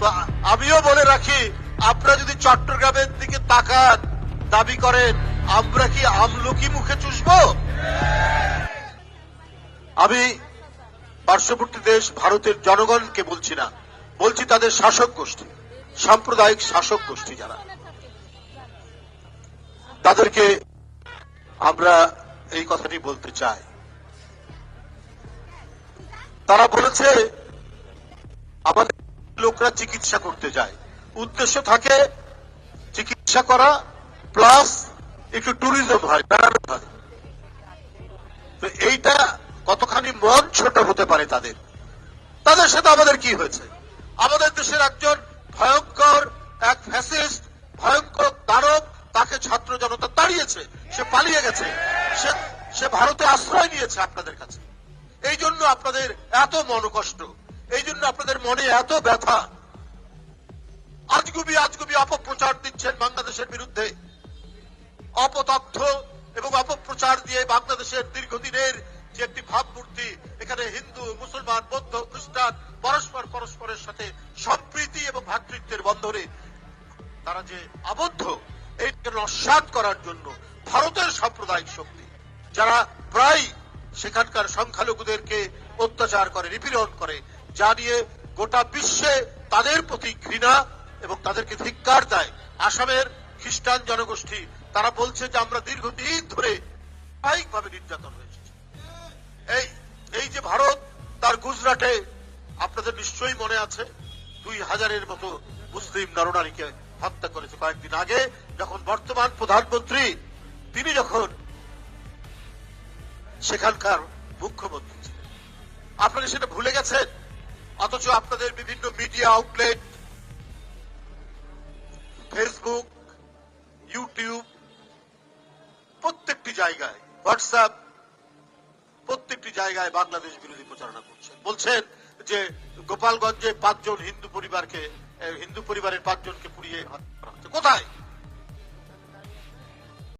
তো আমিও বলে রাখি, আপনারা যদি চট্টগ্রামের দিকে তাকান, দাবি করেন, আমরা কি আমলকি মুখে চুষবো? আমি পার্শ্ববর্তী দেশ ভারতের জনগণকে বলছি না, বলছি তাদের শাসক গোষ্ঠী, সাম্প্রদায়িক শাসক গোষ্ঠী যারা। তাদেরকে আমরা এই কথাটি বলতে চাই। তারা বলেছে, আমাদের লোকরা চিকিৎসা করতে যায়। উদ্দেশ্য থাকে চিকিৎসা করা প্লাস একটু ট্যুরিজম হয় বেড়ানো হয়। তো এইটা কতখানি মন ছোট হতে পারে তাদের? তাদের সাথে আমাদের কি হয়েছে? আমাদের দেশের একজন ভয়ঙ্কর এক ফ্যাসিস্ট ভয়ঙ্কর দানব তাকে ছাত্র জনতা তাড়িয়েছে। সে পালিয়ে গেছে। সে সে ভারতে আশ্রয় নিয়েছে আপনাদের কাছে। এই জন্য আপনাদের এত মনকষ্ট। এই জন্য আপনাদের মনে এত ব্যথা। আজগুবি আজগুবি অপপ্রচার দিচ্ছেন বাংলাদেশের বিরুদ্ধে। অপতথ্য এবং অপপ্রচার দিয়ে বাংলাদেশের দীর্ঘদিনের যে একটি ভাবমূর্তি, এখানে হিন্দু, মুসলমান, বৌদ্ধ, খ্রিস্টান, পরস্পর পরস্পরের সাথে সম্প্রীতি এবং ভ্রাতৃত্বের বন্ধনে তারা যে আবদ্ধ এইটাকে নস্বাত করার জন্য ভারতের সাম্প্রদায়িক শক্তি, যারা প্রায় সেখানকার সংখ্যালঘুদেরকে অত্যাচার করে, নিপীড়ন করে যা নিয়ে গোটা বিশ্বে তাদের প্রতি ঘৃণা এবং তাদেরকে ধিক্কার দেয়। আসামের খ্রিস্টান জনগোষ্ঠী, তারা বলছে যে আমরা দীর্ঘদিন ধরে স্বাভাবিকভাবে নির্যাতন হয়েছে এই এই যে ভারত, তার গুজরাটে আপনাদের নিশ্চয়ই মনে আছে, দুই হাজারের মতো মুসলিম নরনারীকে হত্যা করেছে কয়েকদিন আগে, যখন বর্তমান প্রধানমন্ত্রী, তিনি যখন সেখানকার মুখ্যমন্ত্রী ছিলেন। আপনারা সেটা ভুলে গেছেন? অথচ আপনাদের বিভিন্ন মিডিয়া আউটলেট ফেসবুক ইউটিউব প্রত্যেকটি জায়গায় হোয়াটসঅ্যাপ প্রত্যেকটি জায়গায় বাংলাদেশ বিরোধী প্রচারণা করছেন বলছেন যে গোপালগঞ্জে পাঁচজন হিন্দু পরিবারকে হিন্দু পরিবারের পাঁচজনকে পুড়িয়ে। কোথায়